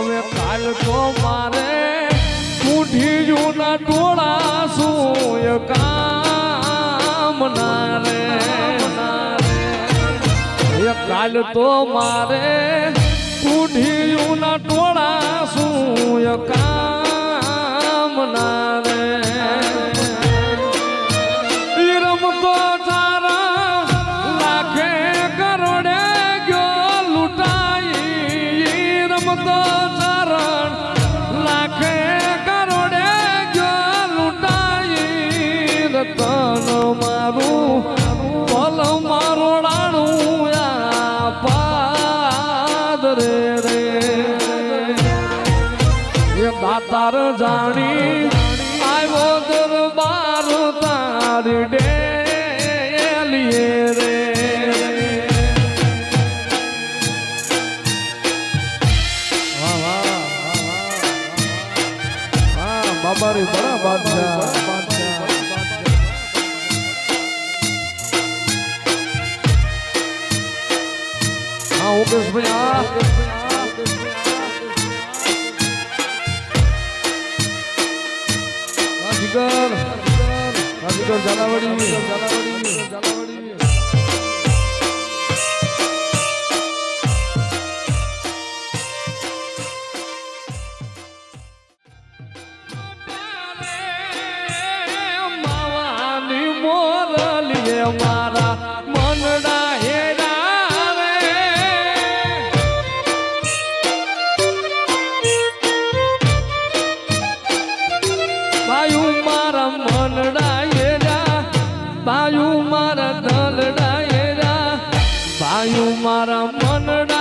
હવે કાલ તો મારે મુઠી જૂના ટોળા શું કામ ના રે. કાલ તો મારે ઉઠી એ દાતાર જાણી આવ્યો દરબાર તારી ડેલીએ રે. બાબા રે બડા બાદશાહ. હા ઓકેશ ભાઈ હા. રાજગર હરિગર ઝાલાવાડી ઝાલાવાડી ઝાલાવાડી બાયુ મારા દલડાયરા. ભાયું મારા મનડા